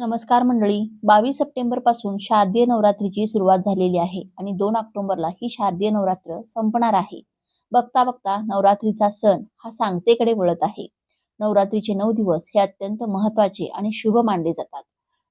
नमस्कार मंडळी. बावीस सप्टेंबरपासून शारदीय नवरात्रीची सुरुवात झालेली आहे आणि दोन ऑक्टोबरला ही शारदीय नवरात्र संपणार आहे. बघता बघता नवरात्रीचा सण हा सांगतेकडे वळत आहे. नवरात्रीचे नऊ दिवस हे अत्यंत महत्त्वाचे आणि शुभ मानले जातात.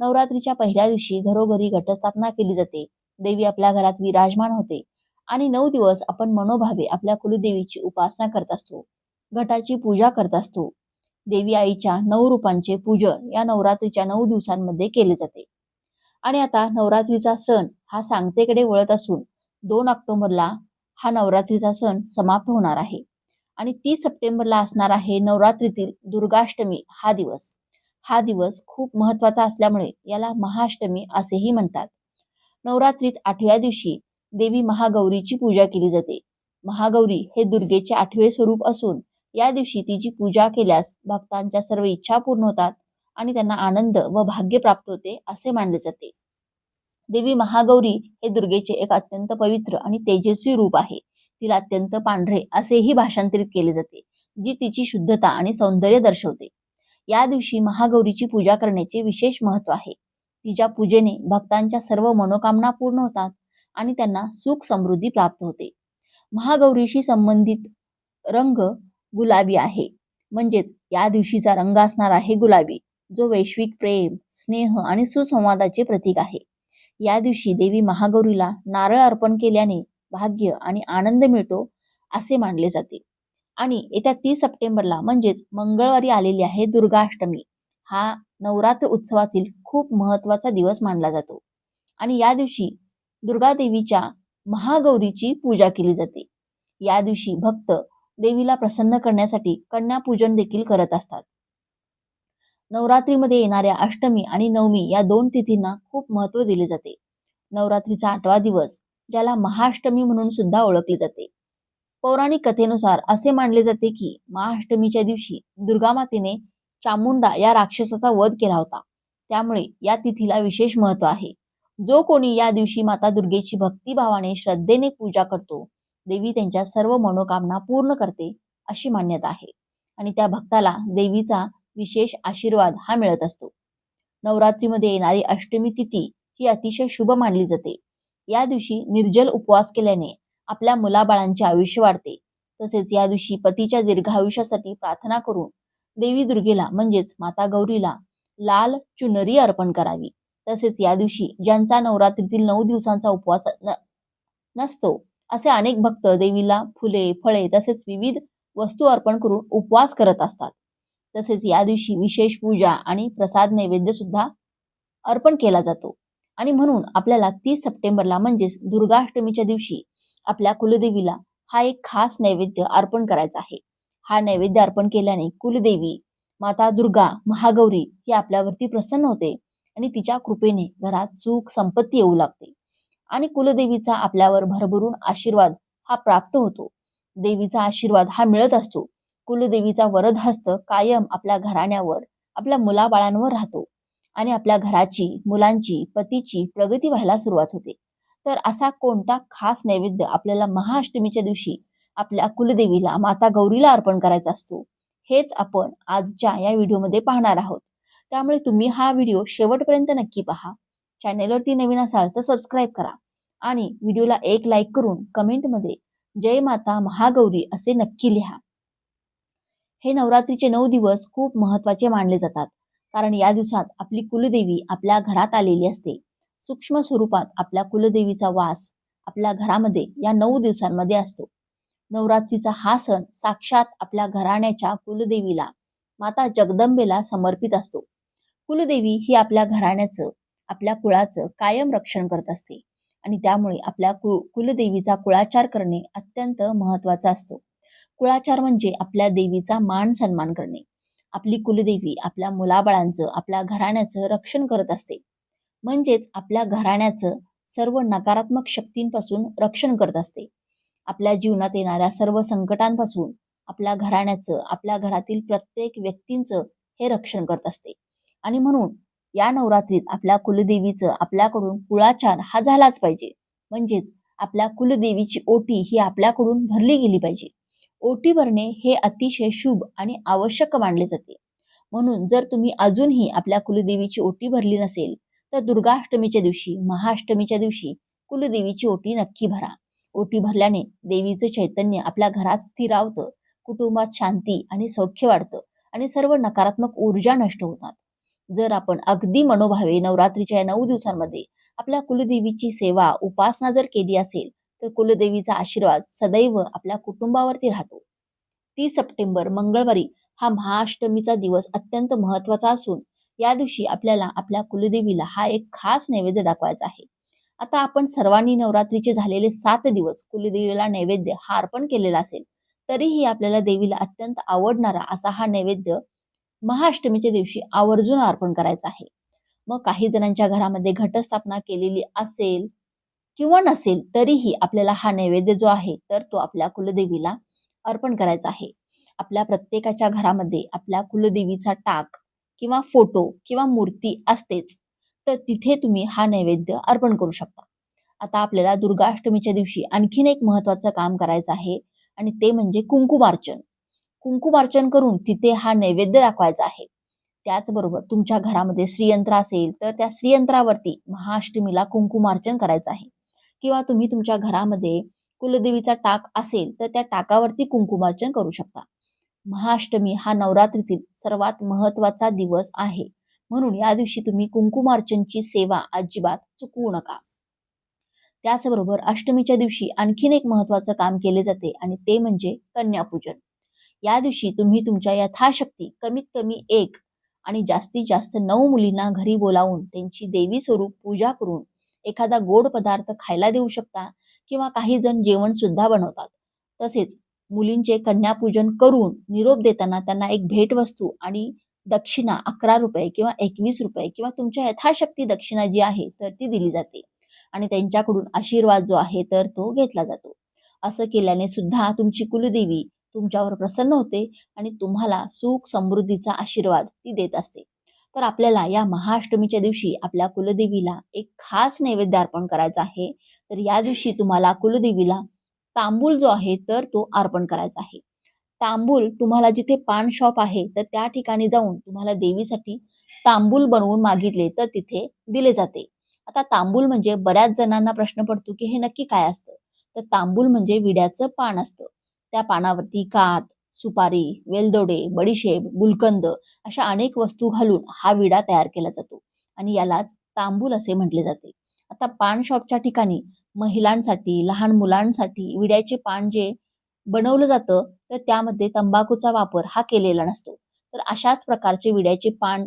नवरात्रीच्या पहिल्या दिवशी घरोघरी घटस्थापना केली जाते. देवी आपल्या घरात विराजमान होते आणि नऊ दिवस आपण मनोभावे आपल्या कुलदेवीची उपासना करत असतो. घटाची पूजा करत असतो. देवी आईच्या नऊ रूपांचे पूजन या नवरात्रीच्या नऊ दिवसांमध्ये केले जाते. आणि आता नवरात्रीचा सण हा सांगतेकडे वळत असून दोन ऑक्टोबरला हा नवरात्रीचा सण समाप्त होणार आहे. आणि तीस सप्टेंबरला असणार आहे नवरात्रीतील दुर्गाष्टमी हा दिवस. हा दिवस खूप महत्त्वाचा असल्यामुळे याला महाअष्टमी असेही म्हणतात. नवरात्रीत आठव्या दिवशी देवी महागौरीची पूजा केली जाते. महागौरी हे दुर्गेचे आठवे स्वरूप असून या दिवशी तिची पूजा केल्यास भक्तांच्या सर्व इच्छा पूर्ण होतात आणि त्यांना आनंद व भाग्य प्राप्त होते असे मानले जाते. देवी महागौरी हे दुर्गेचे एक अत्यंत पवित्र आणि तेजस्वी रूप आहे. तिला अत्यंत पांढरे असेही भाषांतरित केले जाते जी तिची शुद्धता आणि सौंदर्य दर्शवते. या दिवशी महागौरीची पूजा करण्याचे विशेष महत्त्व आहे. तिच्या पूजेने भक्तांच्या सर्व मनोकामना पूर्ण होतात आणि त्यांना सुख समृद्धी प्राप्त होते. महागौरीशी संबंधित रंग गुलाबी आहे. म्हणजेच या दिवशीचा रंग असणार आहे गुलाबी जो वैश्विक प्रेम स्नेह आणि सुसंवादाचे प्रतीक आहे. या दिवशी देवी महागौरीला नारळ अर्पण केल्याने भाग्य आणि आनंद मिळतो असे मानले जाते. आणि येत्या तीस सप्टेंबरला म्हणजेच मंगळवारी आलेली आहे दुर्गाष्टमी. हा नवरात्र उत्सवातील खूप महत्त्वाचा दिवस मानला जातो. आणि या दिवशी दुर्गादेवीच्या महागौरीची पूजा केली जाते. या दिवशी भक्त देवीला प्रसन्न करण्यासाठी कन्यापूजन देखील करत असतात. नवरात्रीमध्ये येणाऱ्या अष्टमी आणि नवमी या दोन तिथींना खूप महत्त्व दिले जाते. नवरात्रीचा आठवा दिवस ज्याला महाअष्टमी म्हणून सुद्धा ओळखले जाते. पौराणिक कथेनुसार असे मानले जाते की महाअष्टमीच्या दिवशी दुर्गा मातेने चामुंडा या राक्षसाचा वध केला होता. त्यामुळे या तिथीला विशेष महत्त्व आहे. जो कोणी या दिवशी माता दुर्गेची भक्तिभावाने श्रद्धेने पूजा करतो देवी त्यांच्या सर्व मनोकामना पूर्ण करते अशी मान्यता आहे. आणि त्या भक्ताला देवीचा विशेष आशीर्वाद हा मिळत असतो. नवरात्रीमध्ये येणारी अष्टमी तिथी ही अतिशय शुभ मानली जाते. या दिवशी निर्जल उपवास केल्याने आपल्या मुलाबाळांचे आयुष्य वाढते. तसेच या दिवशी पतीच्या दीर्घायुष्यासाठी प्रार्थना करून देवी दुर्गेला म्हणजेच माता गौरीला लाल चुनरी अर्पण करावी. तसेच या दिवशी ज्यांचा नवरात्रीतील नऊ दिवसांचा उपवास नसतो असे अनेक भक्त देवीला फुले फळे तसेच विविध वस्तू अर्पण करून उपवास करत असतात. तसेच या दिवशी विशेष पूजा आणि प्रसाद नैवेद्य सुद्धा अर्पण केला जातो. आणि म्हणून आपल्याला तीस सप्टेंबरला म्हणजेच दुर्गाष्टमीच्या दिवशी आपल्या कुलदेवीला हा एक खास नैवेद्य अर्पण करायचा आहे. हा नैवेद्य अर्पण केल्याने कुलदेवी माता दुर्गा महागौरी ही आपल्यावरती प्रसन्न होते आणि तिच्या कृपेने घरात सुख संपत्ती येऊ लागते. आणि कुलदेवीचा आपल्यावर भरभरून आशीर्वाद हा प्राप्त होतो. देवीचा आशीर्वाद हा मिळत असतो. कुलदेवीचा वरद हस्त कायम आपल्या घराण्यावर आपल्या मुलाबाळांवर राहतो आणि आपल्या घराची मुलांची पतीची प्रगती व्हायला सुरुवात होते. तर असा कोणता खास नैवेद्य आपल्याला महाअष्टमीच्या दिवशी आपल्या कुलदेवीला माता गौरीला अर्पण करायचा असतो हेच आपण आजच्या या व्हिडिओमध्ये पाहणार आहोत. त्यामुळे तुम्ही हा व्हिडिओ शेवटपर्यंत नक्की पहा. चॅनेलवरती नवीन असाल तर सबस्क्राईब करा. आणि व्हिडिओला एक लाईक करून कमेंटमध्ये जय माता महागौरी असे नक्की लिहा. हे नवरात्रीचे नऊ दिवस खूप महत्त्वाचे मानले जातात. कारण या दिवसात आपली कुलदेवी आपल्या घरात आलेली असते. सूक्ष्म स्वरूपात आपल्या कुलदेवीचा वास आपल्या घरामध्ये या नऊ दिवसांमध्ये असतो. नवरात्रीचा हा सण साक्षात आपल्या घराण्याच्या कुलदेवीला माता जगदंबेला समर्पित असतो. कुलदेवी ही आपल्या घराण्याचं आपल्या कुळाचं कायम रक्षण करत असते. आणि त्यामुळे आपल्या कुल कुलदेवीचा कुळाचार करणे अत्यंत महत्त्वाचा असतो. कुळाचार म्हणजे आपल्या देवीचा मान सन्मान करणे. आपली कुलदेवी आपल्या मुलाबाळांचं आपल्या घराण्याचं रक्षण करत असते. म्हणजेच आपल्या घराण्याचं सर्व नकारात्मक शक्तींपासून रक्षण करत असते. आपल्या जीवनात येणाऱ्या सर्व संकटांपासून आपल्या घराण्याचं आपल्या घरातील प्रत्येक व्यक्तींचं हे रक्षण करत असते. आणि म्हणून या नवरात्रीत आपल्या कुलदेवीचं आपल्याकडून कुळाचार हा झालाच पाहिजे. म्हणजेच आपल्या कुलदेवीची ओटी ही आपल्याकडून भरली गेली पाहिजे. ओटी भरणे हे अतिशय शुभ आणि आवश्यक मानले जाते. म्हणून जर तुम्ही अजूनही आपल्या कुलदेवीची ओटी भरली नसेल तर दुर्गाष्टमीच्या दिवशी महाअष्टमीच्या दिवशी कुलदेवीची ओटी नक्की भरा. ओटी भरल्याने देवीचं चैतन्य आपल्या घरात स्थिरावतं कुटुंबात शांती आणि सौख्य वाढतं आणि सर्व नकारात्मक ऊर्जा नष्ट होतात. जर आपण अगदी मनोभावे नवरात्रीच्या या नऊ दिवसांमध्ये आपल्या कुलदेवीची सेवा उपासना जर केली असेल तर कुलदेवीचा आशीर्वाद सदैव आपल्या कुटुंबावरती राहतो. तीस सप्टेंबर मंगळवारी हा महाअष्टमीचा दिवस अत्यंत महत्त्वाचा असून या दिवशी आपल्याला आपल्या कुलदेवीला हा एक खास नैवेद्य दाखवायचा आहे. आता आपण सर्वांनी नवरात्रीचे झालेले सात दिवस कुलदेवीला नैवेद्य हा अर्पण केलेला असेल तरीही आपल्याला देवीला अत्यंत आवडणारा असा हा नैवेद्य महाअष्टमीच्या दिवशी आवर्जून अर्पण करायचं आहे. मग काही जणांच्या घरामध्ये घटस्थापना केलेली असेल किंवा नसेल तरीही आपल्याला हा नैवेद्य जो आहे तर तो आपल्या कुलदेवीला अर्पण करायचा आहे. आपल्या प्रत्येकाच्या घरामध्ये आपल्या कुलदेवीचा टाक किंवा फोटो किंवा मूर्ती असतेच तर तिथे तुम्ही हा नैवेद्य अर्पण करू शकता. आता आपल्याला दुर्गाष्टमीच्या दिवशी आणखीन एक महत्वाचं काम करायचं आहे आणि ते म्हणजे कुंकुमार्चन. कुंकुमार्चन करून तिथे हा नैवेद्य दाखवायचा आहे. त्याचबरोबर तुमच्या घरामध्ये श्रीयंत्र असेल तर त्या श्रीयंत्रावरती महाअष्टमीला कुंकुमार्चन करायचं आहे. किंवा तुम्ही तुमच्या घरामध्ये कुलदेवीचा टाक असेल तर त्या टाकावरती कुंकुमार्चन करू शकता. महाअष्टमी हा नवरात्रीतील सर्वात महत्त्वाचा दिवस आहे. म्हणून या दिवशी तुम्ही कुंकुमार्चनची सेवा अजिबात चुकवू नका. त्याचबरोबर अष्टमीच्या दिवशी आणखीन एक महत्वाचं काम केले जाते आणि ते म्हणजे कन्यापूजन. या दिवशी तुम्ही तुमच्या यथाशक्ती कमीत कमी एक आणि जास्तीत जास्त नऊ मुलींना घरी बोलावून त्यांची देवी स्वरूप पूजा करून एखादा गोड पदार्थ खायला देऊ शकता किंवा काही जण जेवण सुद्धा बनवतात. तसेच मुलींचे कन्यापूजन करून निरोप देताना त्यांना एक भेटवस्तू आणि दक्षिणा अकरा रुपये किंवा एकवीस रुपये किंवा तुमच्या यथाशक्ती दक्षिणा जी आहे तर ती दिली जाते आणि त्यांच्याकडून आशीर्वाद जो आहे तर तो घेतला जातो. असं केल्याने सुद्धा तुमची कुलदेवी तुमच्यावर प्रसन्न होते आणि तुम्हाला सुख समृद्धीचा आशीर्वाद ती देत असते. तर आपल्याला या महाअष्टमीच्या दिवशी आपल्या कुलदेवीला एक खास नैवेद्य अर्पण करायचा आहे. तर या दिवशी तुम्हाला कुलदेवीला तांबूल जो आहे तर तो अर्पण करायचा आहे. तांबूल तुम्हाला जिथे पान शॉप आहे तर त्या ठिकाणी जाऊन तुम्हाला देवीसाठी तांबूल बनवून मागितले तर तिथे दिले जाते. आता तांबूल म्हणजे बऱ्याच जणांना प्रश्न पडतो की हे नक्की काय असतं? तर तांबूल म्हणजे विड्याचं पान असतं. त्या पानावरती कात सुपारी वेलदोडे बडीशेप गुलकंद अशा अनेक वस्तू घालून हा विडा तयार केला जातो आणि यालाच तांबूल असे म्हटले जाते. आता पान शॉपच्या ठिकाणी महिलांसाठी लहान मुलांसाठी विड्याचे पान जे बनवलं जातं तर त्यामध्ये तंबाखूचा वापर हा केलेला नसतो. तर अशाच प्रकारचे विड्याचे पान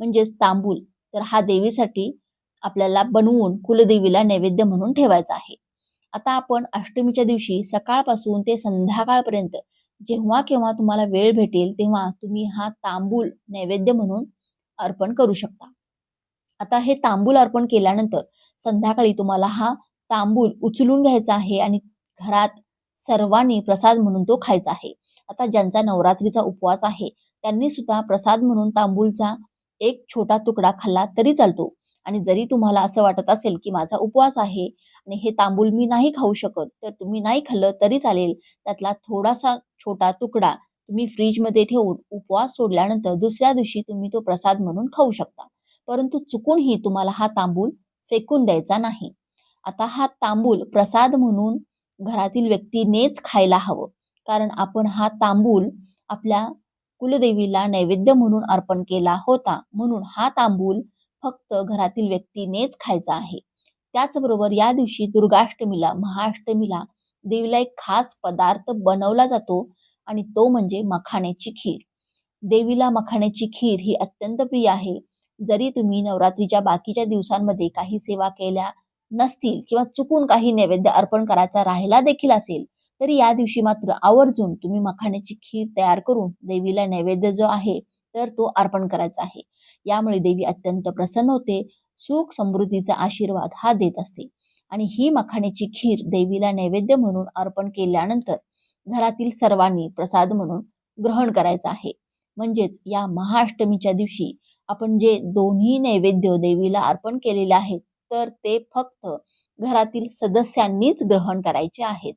म्हणजेच तांबूल तर हा देवीसाठी आपल्याला बनवून कुलदेवीला नैवेद्य म्हणून ठेवायचा आहे. आता आपण अष्टमीच्या दिवशी सकाळपासून ते संध्याकाळपर्यंत जेव्हा केव्हा तुम्हाला वेळ भेटेल तेव्हा तुम्ही हा तांबूल नैवेद्य म्हणून अर्पण करू शकता. आता हे तांबूल अर्पण केल्यानंतर संध्याकाळी तुम्हाला हा तांबूल उचलून घ्यायचा आहे आणि घरात सर्वांनी प्रसाद म्हणून तो खायचा आहे. आता ज्यांचा नवरात्रीचा उपवास आहे त्यांनी सुद्धा प्रसाद म्हणून तांबूलचा एक छोटा तुकडा खाल्ला तरी चालतो. आणि जरी तुम्हाला असं वाटत असेल की माझा उपवास आहे आणि हे तांबूल मी नाही खाऊ शकत तर तुम्ही नाही खाल्लं तरी चालेल. त्यातला थोडासा छोटा तुकडा तुम्ही फ्रीजमध्ये ठेवून उपवास सोडल्यानंतर दुसऱ्या दिवशी तुम्ही तो प्रसाद म्हणून खाऊ शकता. परंतु चुकूनही तुम्हाला हा तांबूल फेकून द्यायचा नाही. आता हा तांबूल प्रसाद म्हणून घरातील व्यक्तीनेच खायला हवं. कारण आपण हा तांबूल आपल्या कुलदेवीला नैवेद्य म्हणून अर्पण केला होता. म्हणून हा तांबूल फक्त घरातील व्यक्तीनेच खायचा आहे. त्याचबरोबर या दिवशी दुर्गाष्टमीला महाअष्टमीला देवीला एक खास पदार्थ बनवला जातो आणि तो म्हणजे मखाण्याची खीर. देवीला मखाण्याची खीर ही अत्यंत प्रिय आहे. जरी तुम्ही नवरात्रीच्या बाकीच्या दिवसांमध्ये काही सेवा केल्या नसतील किंवा चुकून काही नैवेद्य अर्पण करायचा राहिला देखील असेल तरी या दिवशी मात्र आवर्जून तुम्ही मखाण्याची खीर तयार करून देवीला नैवेद्य जो आहे तर तो अर्पण करायचा आहे. यामुळे देवी अत्यंत प्रसन्न होते. सुख समृद्धीचा आशीर्वाद हा देत असते. आणि ही मखाण्याची खीर देवीला नैवेद्य म्हणून अर्पण केल्यानंतर घरातील सर्वांनी प्रसाद म्हणून ग्रहण करायचं आहे. म्हणजेच या महाअष्टमीच्या दिवशी आपण जे दोन्ही नैवेद्य देवीला अर्पण केलेले आहेत तर ते फक्त घरातील सदस्यांनीच ग्रहण करायचे आहेत.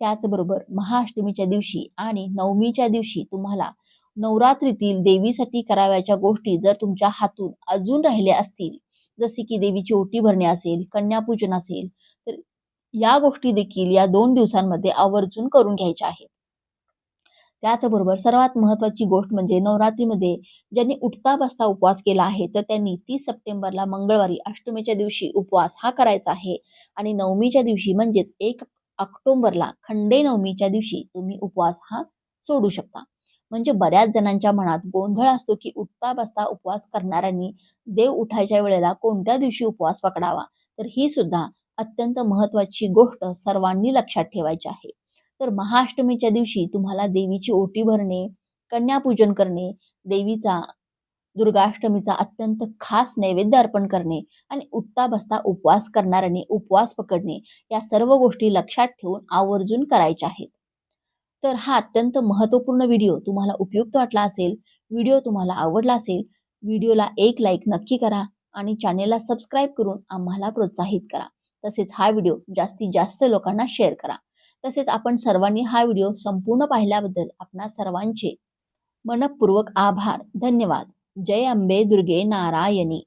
त्याचबरोबर महाअष्टमीच्या दिवशी आणि नवमीच्या दिवशी तुम्हाला नवरात्रीतील देवीसाठी करावयाच्या गोष्टी जर तुमच्या हातून अजून राहिल्या असतील जसे की देवीची ओटी भरणे असेल कन्यापूजन असेल तर या गोष्टी देखील या दोन दिवसांमध्ये आवर्जून करून घ्यायच्या आहेत. त्याचबरोबर सर्वात महत्वाची गोष्ट म्हणजे नवरात्रीमध्ये ज्यांनी उठता बसता उपवास केला आहे तर त्यांनी तीस सप्टेंबरला मंगळवारी अष्टमीच्या दिवशी उपवास हा करायचा आहे आणि नवमीच्या दिवशी म्हणजेच एक ऑक्टोबरला खंडे नवमीच्या दिवशी तुम्ही उपवास हा सोडू शकता. म्हणजे बऱ्याच जणांच्या मनात गोंधळ असतो की उठता बसता उपवास करणाऱ्यांनी देव उठायच्या वेळेला कोणत्या दिवशी उपवास पकडावा? तर ही सुद्धा अत्यंत महत्वाची गोष्ट सर्वांनी लक्षात ठेवायची आहे. तर महाअष्टमीच्या दिवशी तुम्हाला देवीची ओटी भरणे कन्यापूजन करणे देवीचा दुर्गाष्टमीचा अत्यंत खास नैवेद्य अर्पण करणे आणि उठता बसता उपवास करणाऱ्यांनी उपवास पकडणे या सर्व गोष्टी लक्षात ठेवून आवर्जून करायच्या आहेत. तर हा अत्यंत महत्त्वपूर्ण व्हिडिओ तुम्हाला उपयुक्त वाटला असेल व्हिडिओ तुम्हाला आवडला असेल व्हिडिओला एक लाईक नक्की करा आणि चॅनेलला सबस्क्राईब करून आम्हाला प्रोत्साहित करा. तसेच हा व्हिडिओ जास्तीत जास्त लोकांना शेअर करा. तसेच आपण सर्वांनी हा व्हिडिओ संपूर्ण पाहिल्याबद्दल आपणा सर्वांचे मनपूर्वक आभार. धन्यवाद. जय अंबे दुर्गे नारायणी.